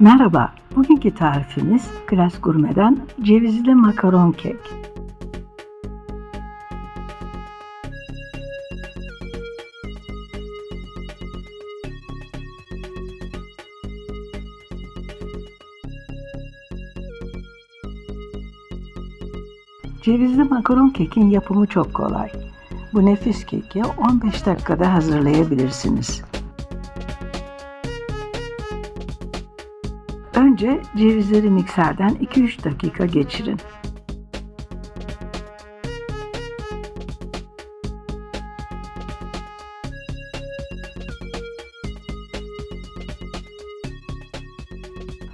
Merhaba, bugünkü tarifimiz Klas Gurme'den cevizli makaron kek. Cevizli makaron kekin yapımı çok kolay. Bu nefis keki 15 dakikada hazırlayabilirsiniz. Önce cevizleri mikserden 2-3 dakika geçirin.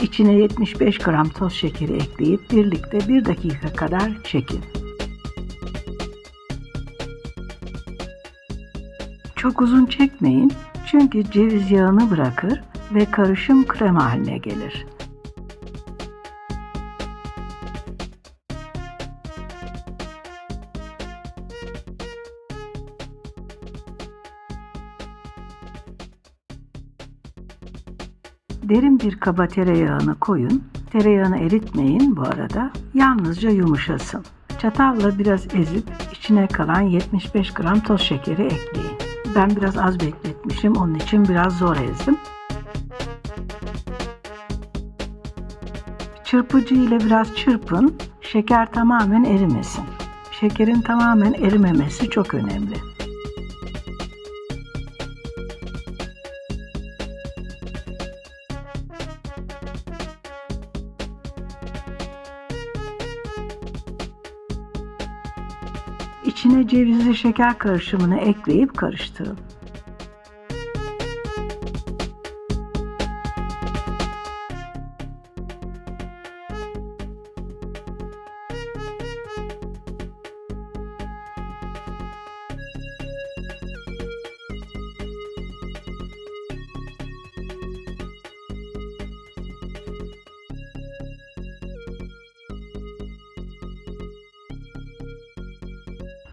İçine 75 gram toz şekeri ekleyip birlikte 1 dakika kadar çekin. Çok uzun çekmeyin çünkü ceviz yağını bırakır ve karışım krema haline gelir. Derin bir kaba tereyağını koyun. Tereyağını eritmeyin bu arada. Yalnızca yumuşasın. Çatalla biraz ezip içine kalan 75 gram toz şekeri ekleyin. Ben biraz az bekletmişim. Onun için biraz zor ezdim. Çırpıcı ile biraz çırpın. Şeker tamamen erimesin. Şekerin tamamen erimemesi çok önemli. İçine cevizli şeker karışımını ekleyip karıştırın.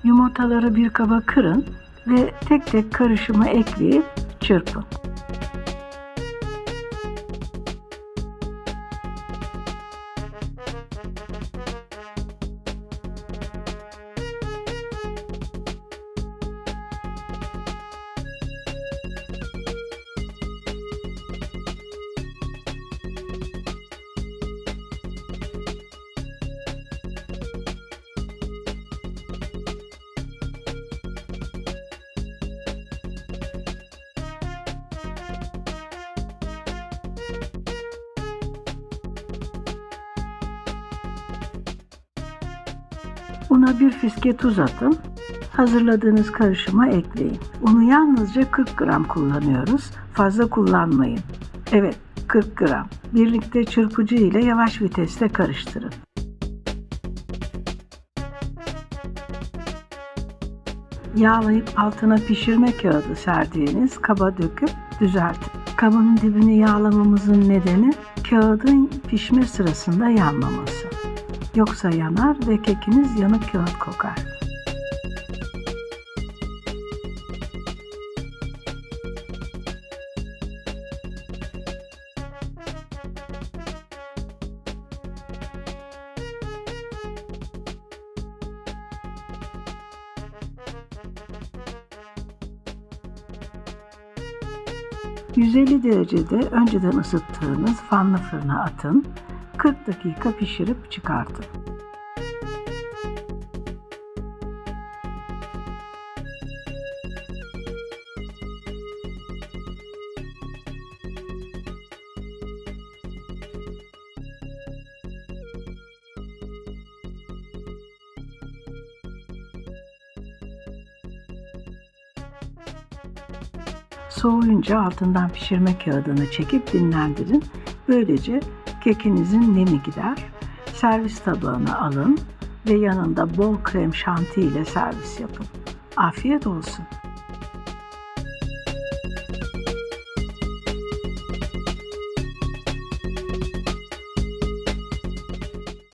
Yumurtaları bir kaba kırın ve tek tek karışımı ekleyip çırpın. Una bir fiske tuz atın. Hazırladığınız karışıma ekleyin. Unu yalnızca 40 gram kullanıyoruz. Fazla kullanmayın. Evet, 40 gram. Birlikte çırpıcı ile yavaş viteste karıştırın. Yağlayıp altına pişirme kağıdı serdiğiniz kaba döküp düzeltin. Kabın dibini yağlamamızın nedeni kağıdın pişme sırasında yanmaması. Yoksa yanar ve kekiniz yanık kağıt kokar. ...150 derecede önceden ısıttığınız fanlı fırına atın 40 dakika pişirip çıkartın. Soğuyunca altından pişirme kağıdını çekip dinlendirin. Böylece kekinizin nemi gider. Servis tabağına alın ve yanında bol krem şanti ile servis yapın. Afiyet olsun.